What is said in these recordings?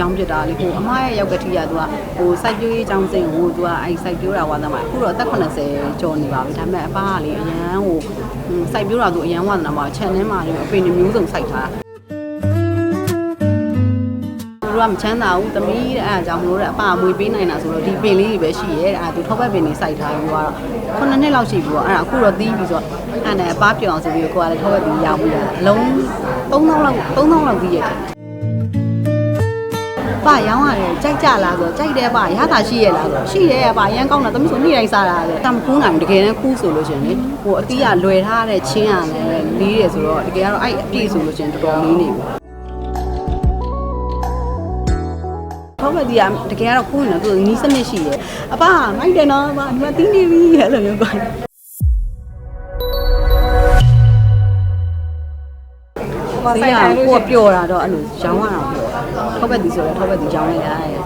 ရောင်းပြတာလေဟိုအမရဲ့ရောက်ကတိကသူကဟိုစိုက်ပျိုးရေးចောင်းစင်ဟိုသူကအဲ့စိုက်ပျိုးတာဝါသမားအခုတော့အသက်80ကျော်နေပါပြီဒါပေမဲ့အဖကလေအရန်ဟိုစိုက်ပျိုးတာသူအရန်ဝါသနာမှာ channel မှာလေအပင်မျိုးစုံစိုက်ထားတာသူကမချမ်းသာဘူးသမီးတဲ့အဲ့အကြောင်းမလို့တဲ့အပအမွေပေးနိုင်တာဆိုတော့ဒီပင်လေးတွေပဲရှိရဲတဲ့အဲ့သူထောက်ဘက်ပင်တွေစိုက်ထားပြီးတော့ခုနှစ်နှစ်လောက်ရှိပြီပေါ့အဲ့ဒါအခုတော့တီးပြီးဆိုတော့အဲ့နဲ့အပပြောင်ဆိုပြီးကိုကလည်းထောက်ဘက်ပင်ရောင်းပြီးတာအလုံး3000လောက်3000လောက်ပြီးရတယ် ပါရောင်းရတယ်ကြိုက်ကြလားဆိုကြိုက်တယ်ပါရတာရှိရလားဆိုရှိရဲပါရမ်းကောင်းတာသမီးဆိုနေ့တိုင်းစားတာလေတမကူးနိုင်ဘူးတကယ်တမ်းခူးဆိုလို့ရှင်လေဟိုအတီးကလွယ်ထားတဲ့ချင်းရတယ်လေးတယ်ဆိုတော့တကယ်ကတော့အဲ့အပြည့်ဆိုလို့ရှင်တော်တော်လေးနေပြီထောက်ပဲဒီကတကယ်ကတော့ခိုးနေတော့သူနီးစနစ်ရှိရဲ့အပမိုက်တယ်နော်အပဒီမှာတီးနေပြီအဲ့လိုမျိုးပေါ့ဒီကကိုကပျော်တာတော့အဲ့လိုရောင်းရတာပျော်တာ ထောက်ပဲဒီဆိုတော့ထောက်ပဲဒီရောင်းလိုက်တာရဲ့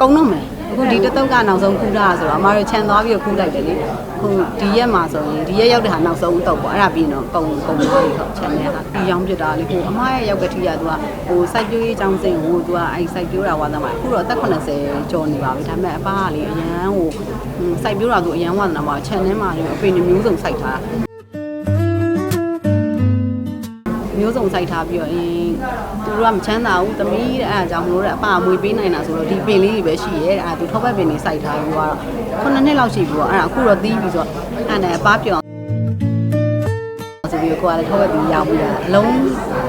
ကုံတော့မယ်အခုဒီတစ်တုပ်ကနောက်ဆုံးခူးတာဆိုတော့အမတို့ခြံသွားပြီးခူးလိုက်တယ်လေခုဒီရက်မှာဆိုရင်ဒီရက်ရောက်တဲ့ဟာနောက်ဆုံးတော့ပေါ့အဲ့ဒါပြီးတော့ကုံကုံသွားပြီဟုတ်ခြံထဲဟာပြီးရောင်းပြတာလေဟိုအမရဲ့ရောက်ကတိကသူကဟိုစိုက်ပျိုးရေးចောင်းစင်ဟိုသူကအဲ့စိုက်ပျိုးတာဝါသမားအခုတော့အသက်80ကျော်နေပါပြီဒါပေမဲ့အဖကလေအရန်ဟိုစိုက်ပျိုးတာသူအရန်ဝါသနာမှာခြံထဲမှာလေအပင်မျိုးစုံစိုက်ထားတာ မျိုးစုံစိုက်ထားပြီးတော့အင်းသူတို့ကမချမ်းသာဘူးသမီးတဲ့အဲ့အကြောင်းမလို့တဲ့အပအမွေပေးနိုင်တာဆိုတော့ဒီပင်လေးတွေပဲရှိရဲတဲ့အဲ့သူထောက်ဘက်ပင်တွေစိုက်ထားပြီးတော့ခုနှစ်နှစ်လောက်ရှိပြီပေါ့အဲ့ဒါအခုတော့တီးပြီးဆိုတော့အဲ့နဲ့အပပြောင်ဆိုပြီးကိုကလည်းထောက်ဘက်ပင်ရောင်းပြီးတာအလုံး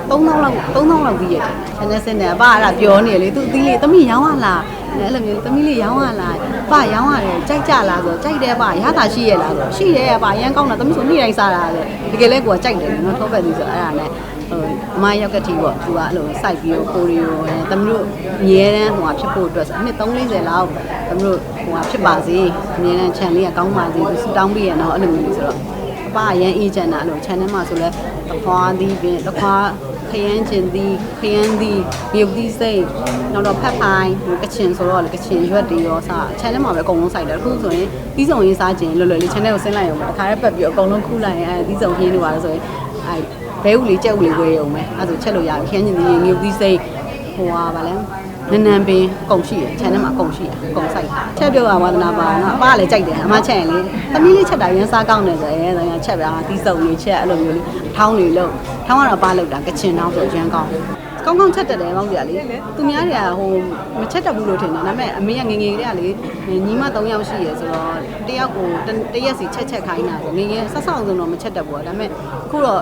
3000လောက်3000လောက်ပြီးရတယ်ဆင်းနေဆင်းနေအပအဲ့ဒါပြောနေလေသူအသီးလေးသမီးရောင်းရလားအဲ့လိုမျိုးသမီးလေးရောင်းရလားပရောင်းရတယ်ကြိုက်ကြလားဆိုကြိုက်တယ်ပရတာရှိရလားဆိုရှိတယ်ပရမ်းကောင်းတာသမီးဆိုနေ့တိုင်းစားတာလေတကယ်လဲကိုကကြိုက်တယ်နော်ထောက်ဘက်ပင်ဆိုအဲ့ဒါနဲ့ ဟိုအမရောက်ကတိပေါ့သူကအဲ့လိုစိုက်ပြီးတော့ကိုရီယိုသမီးတို့အမြဲတမ်းဟိုဟာဖြစ်ဖို့အတွက်နှစ်340လောက်သမီးတို့ဟိုဟာဖြစ်ပါစေအမြဲတမ်း channel လေးကကောင်းပါစေသူစူတောင်းပြီးရတော့အဲ့လိုမျိုးဆိုတော့အပအရန်အေးချမ်းတာအဲ့လို channel မှာဆိုလဲတခွားသည်ပြင်တခွားခရမ်းကျင်သည်ခရမ်းသည်မြုပ်သည်စိတ်နောက်တော့ဖက်ဖိုင်းကချင်ဆိုတော့လေကချင်ရွက်တွေရောစ channel မှာပဲအကုန်လုံးစိုက်တယ်အခုဆိုရင်ပြီးဆုံးရေးစားခြင်းလွယ်လွယ်လေး channel ကိုဆင်းလိုက်အောင်တခါရဲပတ်ပြီးအကုန်လုံးခူးလိုက်ရင်အဲပြီးဆုံးရင်းနေပါလို့ဆိုရင်အဲ ဘဲဥလေးကြက်ဥလေးဝယ်ရုံပဲအဲဆိုချက်လို့ရပြီခင်းကျင်သည်ငြုပ်သည်စိတ်ဟိုဟာဗာလဲနန်းနန်းပင်အကုန်ရှိတယ် channel မှာအကုန်ရှိတယ်အကုန်စိုက်တာချက်ပြောတာဝါသနာပါနော်အပကလည်းကြိုက်တယ်အမချက်ရင်လေသမီးလေးချက်တာရမ်းစားကောင်းတယ်ဆိုရင်အဲချက်ပြာတီးစုံလေးချက်အဲ့လိုမျိုးလေးထောင်းလေးလုံးထောင်းကတော့ပါလောက်တာကချင်ထောင်းဆိုရမ်းကောင်းကောင်းကောင်းချက်တက်တယ်ကောင်းကြလေသူများတွေကဟိုမချက်တက်ဘူးလို့ထင်တယ်ဒါပေမဲ့အမေကငငယ်ကလေးကလေညီမ3ယောက်ရှိရယ်ဆိုတော့တယောက်ကိုတရက်စီချက်ချက်ခိုင်းတာဆိုငငယ်ဆက်ဆောက်ဆုံးတော့မချက်တက်ဘူးဒါပေမဲ့အခုတော့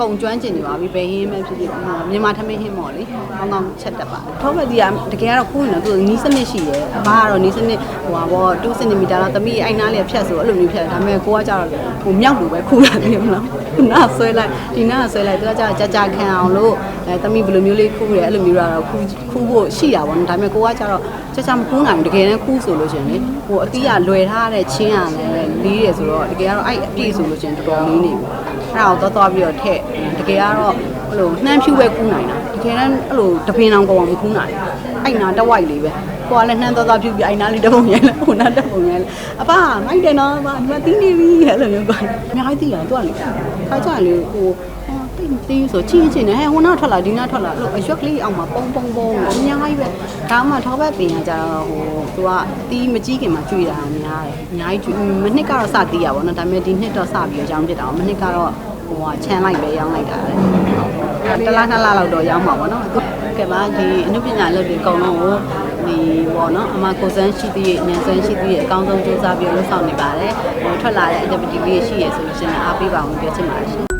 ကုံကျွမ်းကျင်နေပါပြီဘယ်ဟင်းပဲဖြစ်ဖြစ်မြန်မာထမင်းဟင်းမော်လေကောင်းကောင်းချက်တက်ပါထောက်ဘက်ဒီကတကယ်ကတော့ခိုးနေတော့သူနီးစနစ်ရှိရဲအဘကတော့နီးစနစ်ဟိုပါဘော2စင်တီမီတာတော့တမိအိုင်နာလေးဖြတ်ဆိုအဲ့လိုမျိုးဖြတ်ဒါပေမဲ့ကိုကကြတော့ဟိုမြောက်လိုပဲခိုးတာနေမလားနားဆွဲလိုက်ဒီနားဆွဲလိုက်သူကကြတော့ကြာကြာခံအောင်လို့အဲတမိဘယ်လိုမျိုးလေးခိုးတယ်အဲ့လိုမျိုးတော့ခူးခူးဖို့ရှိတာပေါ့နော်ဒါပေမဲ့ကိုကကြတော့ကြာကြာမခိုးနိုင်ဘူးတကယ်တမ်းခူးဆိုလို့ရှင်လေဟိုအတီးကလွယ်ထားတဲ့ချင်းရတယ်လေးတယ်ဆိုတော့တကယ်ကတော့အဲ့အပြည့်ဆိုလို့ရှင်တော်တော်လေးနေပြီ အဲ့ဒါကိုသွားသွားပြီးတော့ထည့်တကယ်ကတော့အဲ့လိုနှမ်းဖြူပဲခူးနိုင်တာတကယ်တမ်းအဲ့လိုတပင်အောင်ကောင်းမခူးနိုင်အဲ့နာတဝိုက်လေးပဲကိုကလည်းနှမ်းသွားသွားဖြူပြီးအိုင်နာလေးတပုံရဲလဲဟိုနာတပုံရဲလဲအပမိုက်တယ်နော်အပဒီမှာတီးနေပြီအဲ့လိုမျိုးပေါ့အများကြီးတီးရတော့လေခါကြလေဟို တိတ်တီးဆိုချင်းချင်းနဲ့ဟိုနောက်ထွက်လာဒီနောက်ထွက်လာအဲ့လိုအရွက်ကလေးအောင်မှာပုံပုံပုံအများကြီးပဲဒါမှထောက်ဘက်ပင်ကကြတော့ဟိုသူကတီးမကြီးခင်မှာကျွေတာများတယ်အများကြီးကျွေမနှစ်ကတော့စတီးရပါတော့ဒါပေမဲ့ဒီနှစ်တော့စပြီးတော့ကြောင်းပြစ်တာမနှစ်ကတော့ဟိုကချမ်းလိုက်ပဲရောင်းလိုက်တာလေတလားနှစ်လားလောက်တော့ရောင်းမှာပေါ့နော်ကဲပါဒီအနုပညာလုပ်တွေအကုန်လုံးကိုဒီပေါ့နော်အမကိုစန်းရှိသေးရဲ့ဉာဏ်စန်းရှိသေးရဲ့အကောင်းဆုံးစူးစမ်းပြီးလှုပ်ဆောင်နေပါတယ်ဟိုထွက်လာတဲ့ activity လေးရှိရဆိုလို့ရှိရင်အားပေးပါအောင်ပြောချင်ပါတယ်ရှင်